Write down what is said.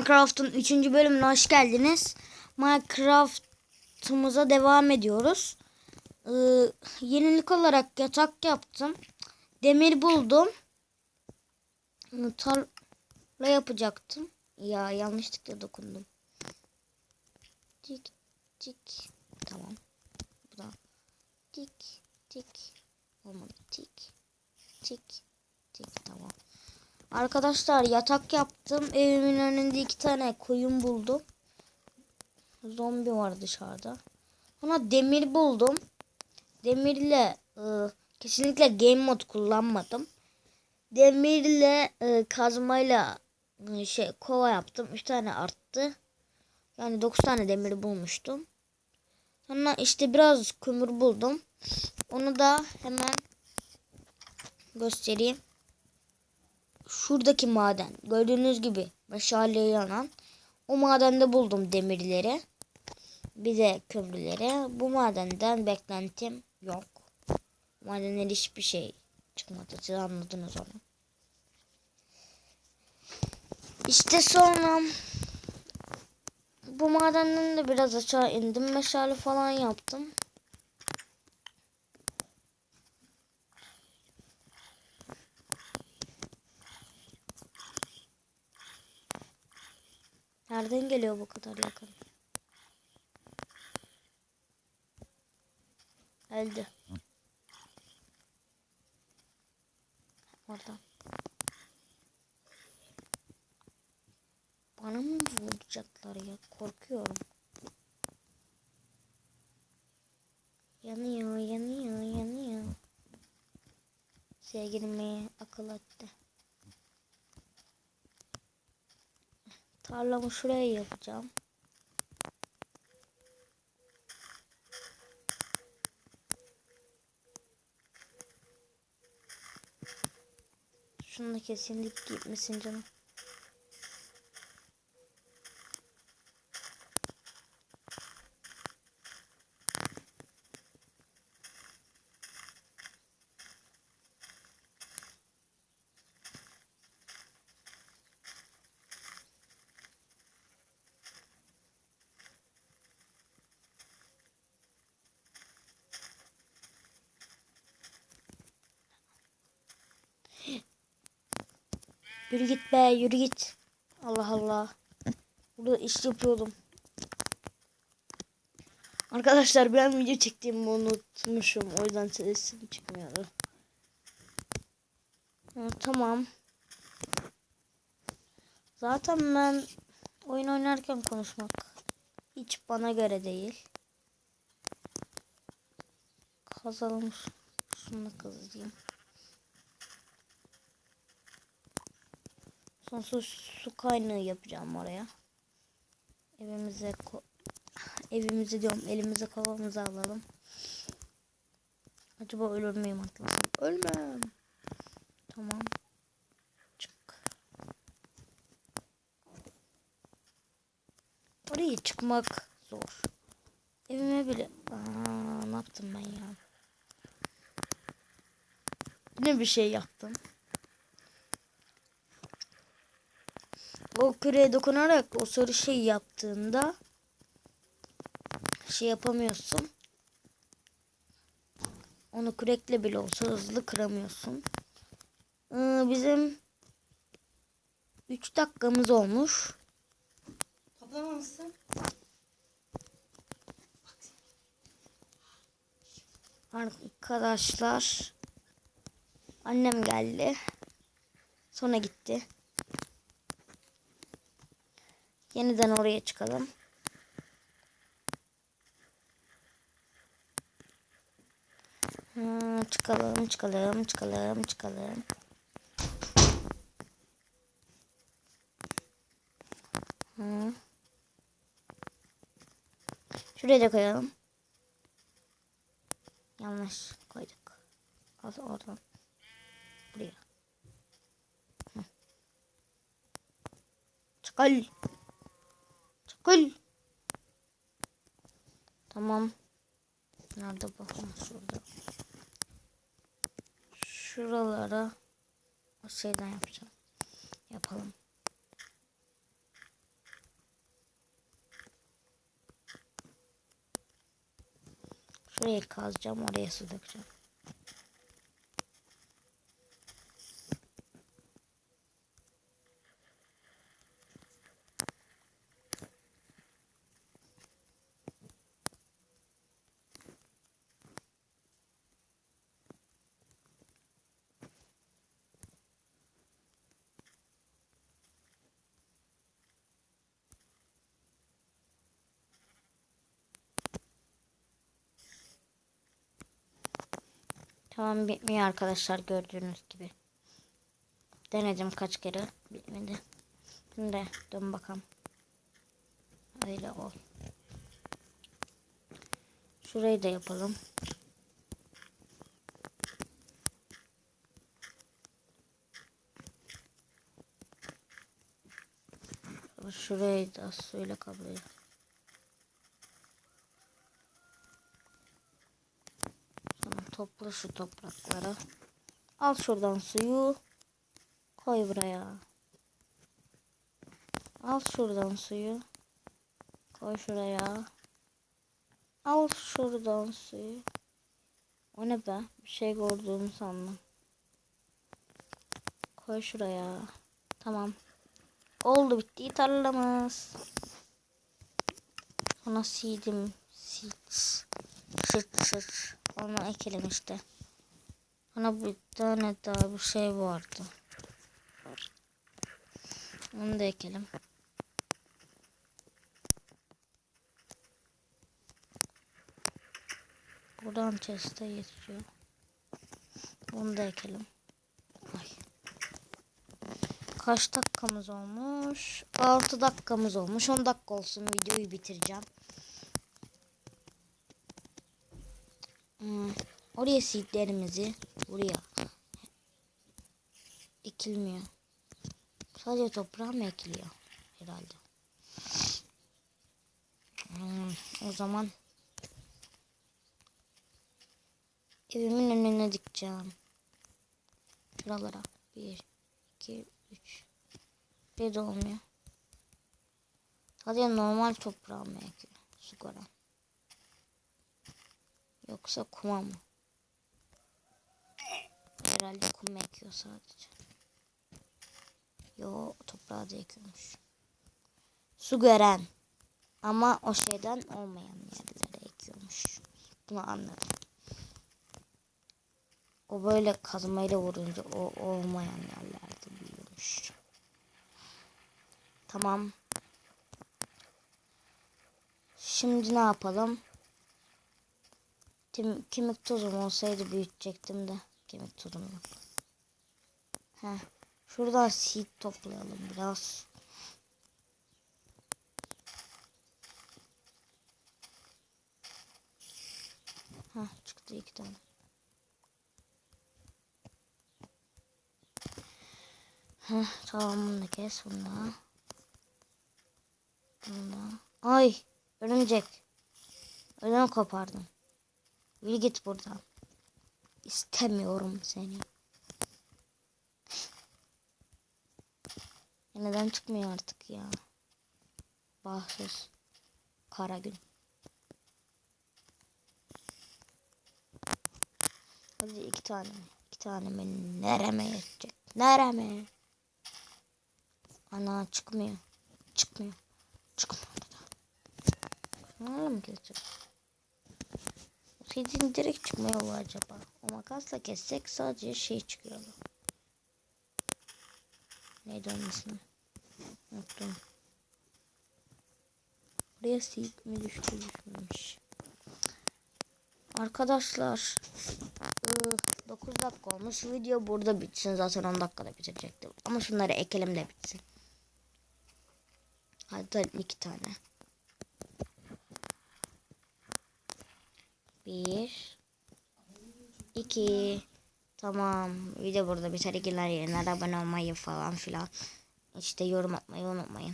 Minecraft'ın 3. bölümüne hoş geldiniz. Minecraft'ımıza devam ediyoruz. Ee, yenilik olarak yatak yaptım. Demir buldum. Ee, Tarla yapacaktım. Ya yanlışlıkla dokundum. Tik tik. Tamam. Bu da tik tik. Olmadı. Tik tik tik. Tamam. Arkadaşlar yatak yaptım. Evimin önünde iki tane koyun buldum. Zombi var dışarıda. Sonra demir buldum. Demirle e, kesinlikle game mod kullanmadım. Demirle e, kazmayla e, şey kova yaptım. 3 tane arttı. Yani 9 tane demir bulmuştum. Sonra işte biraz kömür buldum. Onu da hemen göstereyim şuradaki maden gördüğünüz gibi meşale yanan o madende buldum demirleri. Bir de kömürleri. Bu madenden beklentim yok. Madenden hiçbir şey çıkmadı. Siz anladınız onu. İşte sonra bu madenden de biraz aşağı indim. Meşale falan yaptım Nereden geliyor bu kadar yakın? Öldü. Oradan. Bana mı vuracaklar ya? Korkuyorum. Yanıyor, yanıyor, yanıyor. Sevgilime akıl etti. Tarlamı şuraya yapacağım. Şunu da kesinlik gitmesin canım. Yürü git be yürü git. Allah Allah. Burada iş yapıyordum. Arkadaşlar ben video çektiğimi unutmuşum. O yüzden sesim çıkmıyordu. Tamam. Zaten ben oyun oynarken konuşmak hiç bana göre değil. Kazalım. Şunu da Sonsuz su kaynağı yapacağım oraya. Evimize evimizi diyorum elimize kovamızı alalım. Acaba ölür müyüm atlasam? Ölmem. Tamam. Çık. Oraya çıkmak zor. Evime bile... Aa, ne yaptım ben ya? Yine bir şey yaptım. O küreye dokunarak o sarı şey yaptığında şey yapamıyorsun. Onu kürekle bile olsa hızlı kıramıyorsun. Ee, bizim 3 dakikamız olmuş. Toplamamışsın. Arkadaşlar annem geldi. Sonra gitti. Yeniden oraya çıkalım. Hmm, çıkalım, çıkalım, çıkalım, çıkalım. Hmm. Şuraya da koyalım. Yanlış koyduk. Al oradan. Buraya. Çıkal. Kul. Tamam. Nerede bakın şurada. Şuralara o şeyden yapacağım. Yapalım. Şurayı kazacağım oraya su dökeceğim. Tamam bitmiyor arkadaşlar gördüğünüz gibi. Denedim kaç kere bitmedi. Şimdi dön bakalım. Öyle ol. Şurayı da yapalım. Şurayı da suyla kaplayalım. Sonra topla şu toprakları. Al şuradan suyu. Koy buraya. Al şuradan suyu. Koy şuraya. Al şuradan suyu. O ne be? Bir şey gördüğümü sandım. Koy şuraya. Tamam. Oldu bitti tarlamız. Sonra seedim. Seeds. Sırt sırt. Onu ekelim işte. Sonra bir tane daha bir şey vardı. Onu da ekelim. Buradan chest'e yetişiyor. Onu da ekelim. Ay. Kaç dakikamız olmuş? 6 dakikamız olmuş. 10 dakika olsun videoyu bitireceğim. Hmm. Oraya seedlerimizi buraya ekilmiyor. Sadece toprağa mı ekiliyor? Herhalde. Hmm, o zaman evimin önüne dikeceğim. Şuralara. Bir, iki, üç. Bir de olmuyor. Sadece normal toprağa mı ekiyor? Su koran. Yoksa kuma mı? Herhalde kum ekiyor sadece. Yo toprağa da ekiyormuş. Su gören. Ama o şeyden olmayan yerlere ekiyormuş. Bunu anladım. O böyle kazmayla vurunca o olmayan yerlerde büyüyormuş. Tamam. Şimdi ne yapalım? Tim, kemik tozum olsaydı büyütecektim de kemik tozum yok. Heh. Şuradan seed toplayalım biraz. Heh, çıktı iki tane. Heh, tamam bunu da kes bunu. Bunu. Ay örümcek. Ödüm kopardım. Yürü git buradan. İstemiyorum seni. Neden çıkmıyor artık ya? Bahtsız. Kara gün. Hadi iki tane. İki tane beni nereme yetecek? Nereme? Ana çıkmıyor. Çıkmıyor. Çıkmıyor. Nereye mi kesecek? Kedinin direkt çıkmıyor mu acaba? O makasla kessek sadece şey çıkıyor. Neydi onun ismi? Unuttum. Buraya seed mi düştü düşmemiş. Arkadaşlar. 9 dakika olmuş. Video burada bitsin. Zaten 10 dakikada bitirecektim. Ama şunları ekelim de bitsin. Hatta iki tane. Bir. iki. Tamam. Video burada biter. İlgiler yerine abone olmayı falan filan. İşte yorum atmayı unutmayın.